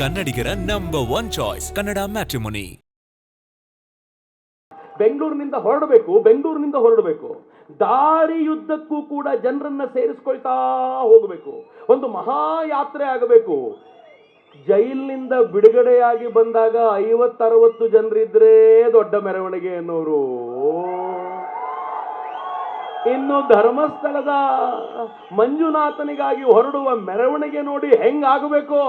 ಕನ್ನಡಿಗರ number one choice Kannada matrimony ಬೆಂಗಳೂರಿನಿಂದ ಹೊರಡಬೇಕು ಬೆಂಗಳೂರಿನಿಂದ ಹೊರಡಬೇಕು. ದಾರಿಯುದ್ದಕ್ಕೂ ಕೂಡ ಜನರನ್ನ ಸೇರಿಸ್ಕೊಳ್ತಾ ಹೋಗಬೇಕು. ಒಂದು ಮಹಾಯಾತ್ರೆ ಆಗಬೇಕು. ಜೈಲಿನಿಂದ ಬಿಡುಗಡೆಯಾಗಿ ಬಂದಾಗ ಐವತ್ತರವತ್ತು ಜನರಿದ್ರೆ ದೊಡ್ಡ ಮೆರವಣಿಗೆ ಅನ್ನೋರು ಇನ್ನು ಧರ್ಮಸ್ಥಳದ ಮಂಜುನಾಥನಿಗಾಗಿ ಹೊರಡುವ ಮೆರವಣಿಗೆ ನೋಡಿ ಹೆಂಗಾಗಬೇಕು?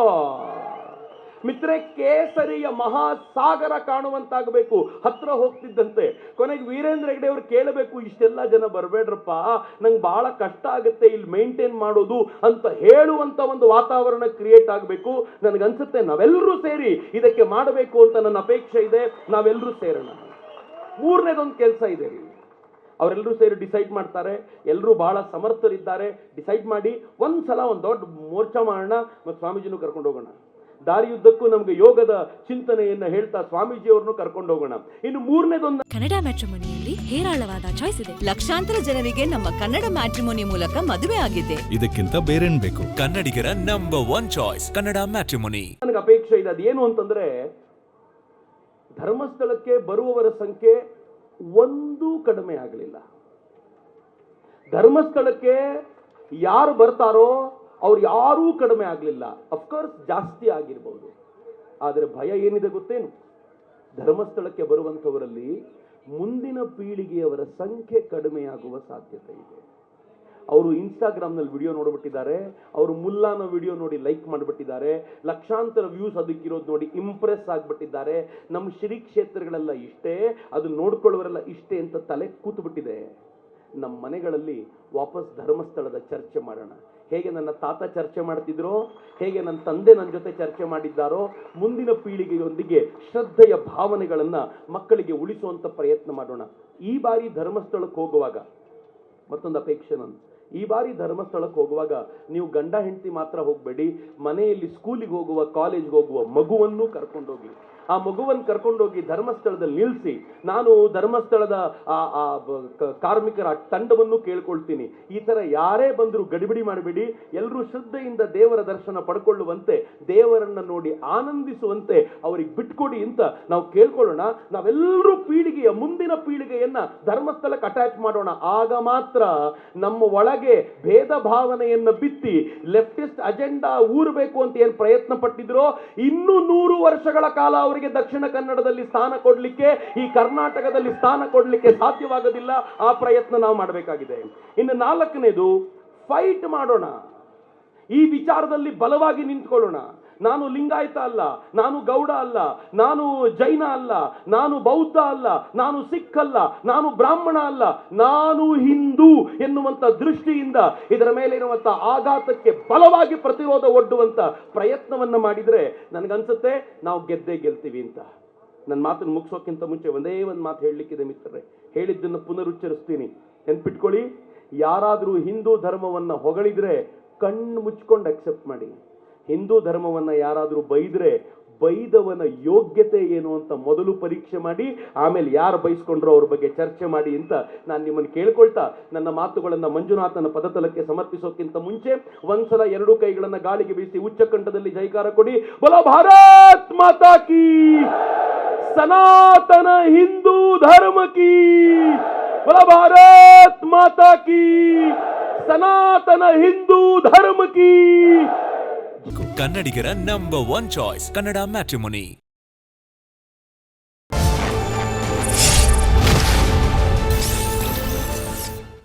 ಮಿತ್ರೆ, ಕೇಸರಿಯ ಮಹಾಸಾಗರ ಕಾಣುವಂತಾಗಬೇಕು. ಹತ್ರ ಹೋಗ್ತಿದ್ದಂತೆ. ಕೊನೆಗೆ ವೀರೇಂದ್ರ ಹೆಗ್ಡೆ ಅವರು ಕೇಳಬೇಕು, ಇಷ್ಟೆಲ್ಲ ಜನ ಬರಬೇಡ್ರಪ್ಪ. ನಂಗೆ ಬಹಳ ಕಷ್ಟ ಆಗುತ್ತೆ, ಇಲ್ಲಿ ಮೇಂಟೈನ್ ಮಾಡೋದು ಅಂತ ಹೇಳುವಂತ ಒಂದು ವಾತಾವರಣ ಕ್ರಿಯೇಟ್ ಆಗಬೇಕು. ನನಗನ್ಸುತ್ತೆ ನಾವೆಲ್ಲರೂ ಸೇರಿ ಇದಕ್ಕೆ ಮಾಡಬೇಕು ಅಂತ ನನ್ನ ಅಪೇಕ್ಷೆ ಇದೆ. ನಾವೆಲ್ಲರೂ ಸೇರೋಣ. ಮೂರನೇದೊಂದು ಕೆಲಸ ಇದೆ ಅವರೆಲ್ಲರೂ ಸೇರಿ ಡಿಸೈಡ್ ಮಾಡ್ತಾರೆ. ಎಲ್ಲರೂ ಬಹಳ ಸಮರ್ಥರಿದ್ದಾರೆ. ಡಿಸೈಡ್ ಮಾಡಿ ಒಂದು ಸಲ ಒಂದು ದೊಡ್ಡ ಮೋರ್ಚಾ ಮಾಡೋಣ ಮತ್ತು ಸ್ವಾಮೀಜಿನೂ ಕರ್ಕೊಂಡು ಹೋಗೋಣ. ದಾರಿಯುದ್ದಕ್ಕೂ ನಮಗೆ ಯೋಗದ ಚಿಂತನೆಯನ್ನ ಹೇಳ್ತಾ ಸ್ವಾಮೀಜಿ ಅವ್ರನ್ನು ಕರ್ಕೊಂಡು ಹೋಗೋಣ. ಇನ್ನು ಮೂರನೇದೊಂದು ಕನ್ನಡ ಮ್ಯಾಟ್ರಿಮೋನಿಯಲ್ಲಿ ಹೇರಾಳವಾದ ಚಾಯ್ಸ್ ಇದೆ. ಲಕ್ಷಾಂತರ ಜನರಿಗೆ ನಮ್ಮ ಕನ್ನಡ ಮ್ಯಾಟ್ರಿಮೋನಿ ಮೂಲಕ ಮದುವೆ ಆಗಿದೆ. ಇದಕ್ಕಿಂತ ಬೇರೇನ್ ಬೇಕು? ಕನ್ನಡಿಗರ number one choice Kannada matrimony. ನನಗೆ ಅಪೇಕ್ಷೆ ಇದೆ ಅದೇನು ಅಂತಂದ್ರೆ ಧರ್ಮಸ್ಥಳಕ್ಕೆ ಬರುವವರ ಸಂಖ್ಯೆ ಒಂದೂ ಕಡಿಮೆ ಆಗಲಿಲ್ಲ. ಧರ್ಮಸ್ಥಳಕ್ಕೆ ಯಾರು ಬರ್ತಾರೋ ಅವ್ರು ಯಾರೂ ಕಡಿಮೆ ಆಗಲಿಲ್ಲ. ಅಫ್ಕೋರ್ಸ್ ಜಾಸ್ತಿ ಆಗಿರ್ಬೋದು. ಆದರೆ ಭಯ ಏನಿದೆ ಗೊತ್ತೇನು? ಧರ್ಮಸ್ಥಳಕ್ಕೆ ಬರುವಂಥವರಲ್ಲಿ ಮುಂದಿನ ಪೀಳಿಗೆಯವರ ಸಂಖ್ಯೆ ಕಡಿಮೆಯಾಗುವ ಸಾಧ್ಯತೆ ಇದೆ. ಅವರು ಇನ್ಸ್ಟಾಗ್ರಾಮ್ನಲ್ಲಿ ವಿಡಿಯೋ ನೋಡ್ಬಿಟ್ಟಿದ್ದಾರೆ. ಅವರು ಮುಲ್ಲಾನ ವಿಡಿಯೋ ನೋಡಿ ಲೈಕ್ ಮಾಡಿಬಿಟ್ಟಿದ್ದಾರೆ. ಲಕ್ಷಾಂತರ ವ್ಯೂಸ್ ಅದಕ್ಕಿರೋದು ನೋಡಿ ಇಂಪ್ರೆಸ್ ಆಗಿಬಿಟ್ಟಿದ್ದಾರೆ. ನಮ್ಮ ಶ್ರೀ ಕ್ಷೇತ್ರಗಳೆಲ್ಲ ಇಷ್ಟೇ, ಅದು ನೋಡ್ಕೊಳ್ಳೋರೆಲ್ಲ ಇಷ್ಟೇ ಅಂತ ತಲೆ ಕೂತ್ಬಿಟ್ಟಿದೆ. ನಮ್ಮ ಮನೆಗಳಲ್ಲಿ ವಾಪಸ್ ಧರ್ಮಸ್ಥಳದ ಚರ್ಚೆ ಮಾಡೋಣ. ಹೇಗೆ ನನ್ನ ತಾತ ಚರ್ಚೆ ಮಾಡ್ತಿದ್ರೋ, ಹೇಗೆ ನನ್ನ ತಂದೆ ನನ್ನ ಜೊತೆ ಚರ್ಚೆ ಮಾಡಿದ್ದಾರೋ, ಮುಂದಿನ ಪೀಳಿಗೆಯೊಂದಿಗೆ ಶ್ರದ್ಧೆಯ ಭಾವನೆಗಳನ್ನು ಮಕ್ಕಳಿಗೆ ಉಳಿಸುವಂಥ ಪ್ರಯತ್ನ ಮಾಡೋಣ. ಈ ಬಾರಿ ಧರ್ಮಸ್ಥಳಕ್ಕೆ ಹೋಗುವಾಗ, ಮತ್ತೊಂದು ಅಪೇಕ್ಷೆ ನಾನು. ಈ ಬಾರಿ ಧರ್ಮಸ್ಥಳಕ್ಕೆ ಹೋಗುವಾಗ ನೀವು ಗಂಡ ಹೆಂಡತಿ ಮಾತ್ರ ಹೋಗಬೇಡಿ, ಮನೆಯಲ್ಲಿ ಸ್ಕೂಲಿಗೆ ಹೋಗುವ ಕಾಲೇಜ್ಗೆ ಹೋಗುವ ಮಗುವನ್ನು ಕರ್ಕೊಂಡೋಗಿ ಆ ಮಗುವನ್ನು ಕರ್ಕೊಂಡೋಗಿ ಧರ್ಮಸ್ಥಳದಲ್ಲಿ ನಿಲ್ಲಿಸಿ, ನಾನು ಧರ್ಮಸ್ಥಳದ ಆ ಆ ಕಾರ್ಮಿಕರ ತಂಡವನ್ನು ಕೇಳ್ಕೊಳ್ತೀನಿ. ಈ ಥರ ಯಾರೇ ಬಂದರೂ ಗಡಿಬಿಡಿ ಮಾಡಬೇಡಿ. ಎಲ್ಲರೂ ಶ್ರದ್ಧೆಯಿಂದ ದೇವರ ದರ್ಶನ ಪಡ್ಕೊಳ್ಳುವಂತೆ, ದೇವರನ್ನ ನೋಡಿ ಆನಂದಿಸುವಂತೆ ಅವರಿಗೆ ಬಿಟ್ಕೊಡಿ ಅಂತ ನಾವು ಕೇಳ್ಕೊಳ್ಳೋಣ. ನಾವೆಲ್ಲರೂ ಪೀಳಿಗೆಯ ಮುಂದಿನ ಪೀಳಿಗೆಯನ್ನ ಧರ್ಮಸ್ಥಳಕ್ಕೆ ಅಟ್ಯಾಚ್ ಮಾಡೋಣ. ಆಗ ಮಾತ್ರ ನಮ್ಮ ಒಳಗೆ ಭೇದ ಭಾವನೆಯನ್ನ ಬಿತ್ತಿ ಲೆಫ್ಟಿಸ್ಟ್ ಅಜೆಂಡಾ ಊರಬೇಕು ಅಂತ ಏನು ಪ್ರಯತ್ನ ಪಟ್ಟಿದ್ರೋ, ಇನ್ನೂ ನೂರು ವರ್ಷಗಳ ಕಾಲ ಅವರಿಗೆ ದಕ್ಷಿಣ ಕನ್ನಡದಲ್ಲಿ ಸ್ಥಾನ ಕೊಡಲಿಕ್ಕೆ, ಈ ಕರ್ನಾಟಕದಲ್ಲಿ ಸ್ಥಾನ ಕೊಡಲಿಕ್ಕೆ ಸಾಧ್ಯವಾಗೋದಿಲ್ಲ, ಆ ಪ್ರಯತ್ನ ನಾವು ಮಾಡಬೇಕಾಗಿದೆ. ಇನ್ನು ನಾಲ್ಕನೇದು ಫೈಟ್ ಮಾಡೋಣ. ಈ ವಿಚಾರದಲ್ಲಿ ಬಲವಾಗಿ ನಿಂತ್ಕೊಳ್ಳೋಣ. ನಾನು ಲಿಂಗಾಯತ ಅಲ್ಲ, ನಾನು ಗೌಡ ಅಲ್ಲ, ನಾನು ಜೈನ ಅಲ್ಲ, ನಾನು ಬೌದ್ಧ ಅಲ್ಲ, ನಾನು ಸಿಖ್ ಅಲ್ಲ, ನಾನು ಬ್ರಾಹ್ಮಣ ಅಲ್ಲ, ನಾನು ಹಿಂದೂ ಎನ್ನುವಂತ ದೃಷ್ಟಿಯಿಂದ ಇದರ ಮೇಲೆ ಇರುವಂಥ ಆಘಾತಕ್ಕೆ ಬಲವಾಗಿ ಪ್ರತಿರೋಧ ಒಡ್ಡುವಂತ ಪ್ರಯತ್ನವನ್ನ ಮಾಡಿದ್ರೆ ನನಗನ್ಸುತ್ತೆ, ನಾವು ಗೆದ್ದೇ ಗೆಲ್ತೀವಿ ಅಂತ. ನನ್ನ ಮಾತನ್ನು ಮುಗಿಸೋಕ್ಕಿಂತ ಮುಂಚೆ ಒಂದೇ ಒಂದು ಮಾತು ಹೇಳಲಿಕ್ಕಿದೆ ಮಿತ್ರರೇ, ಹೇಳಿದ್ದನ್ನು ಪುನರುಚ್ಚರಿಸ್ತೀನಿ. ನೆನ್ಪಿಟ್ಕೊಳ್ಳಿ, ಯಾರಾದರೂ ಹಿಂದೂ ಧರ್ಮವನ್ನು ಹೊಗಳಿದ್ರೆ ಕಣ್ಣು ಮುಚ್ಕೊಂಡು ಅಕ್ಸೆಪ್ಟ್ ಮಾಡಿ. ಹಿಂದೂ ಧರ್ಮವನ್ನು ಯಾರಾದರೂ ಬೈದರೆ ಬೈದವನ ಯೋಗ್ಯತೆ ಏನು ಅಂತ ಮೊದಲು ಪರೀಕ್ಷೆ ಮಾಡಿ, ಆಮೇಲೆ ಯಾರು ಬೈಸ್ಕೊಂಡ್ರು ಅವ್ರ ಬಗ್ಗೆ ಚರ್ಚೆ ಮಾಡಿ ಅಂತ ನಾನು ನಿಮ್ಮನ್ನು ಕೇಳ್ಕೊಳ್ತಾ, ನನ್ನ ಮಾತುಗಳನ್ನು ಮಂಜುನಾಥನ ಪದತಲಕ್ಕೆ ಸಮರ್ಪಿಸೋಕ್ಕಿಂತ ಮುಂಚೆ ಒಂದ್ಸಲ ಎರಡು ಕೈಗಳನ್ನು ಗಾಳಿಗೆ ಬೀಸಿ ಉಚ್ಚ ಕಂಠದಲ್ಲಿ ಜೈಕಾರ ಕೊಡಿ. ಬಲ ಭಾರತ್ ಮಾತಾ ಕೀ! ಸನಾತನ ಹಿಂದೂ ಧರ್ಮ ಕೀ! ಬಲ ಭಾರತ್ ಮಾತಾ ಕೀ! ಸನಾತನ ಹಿಂದೂ ಧರ್ಮ ಕೀ! ಕನ್ನಡಿಗರ number one choice Kannada matrimony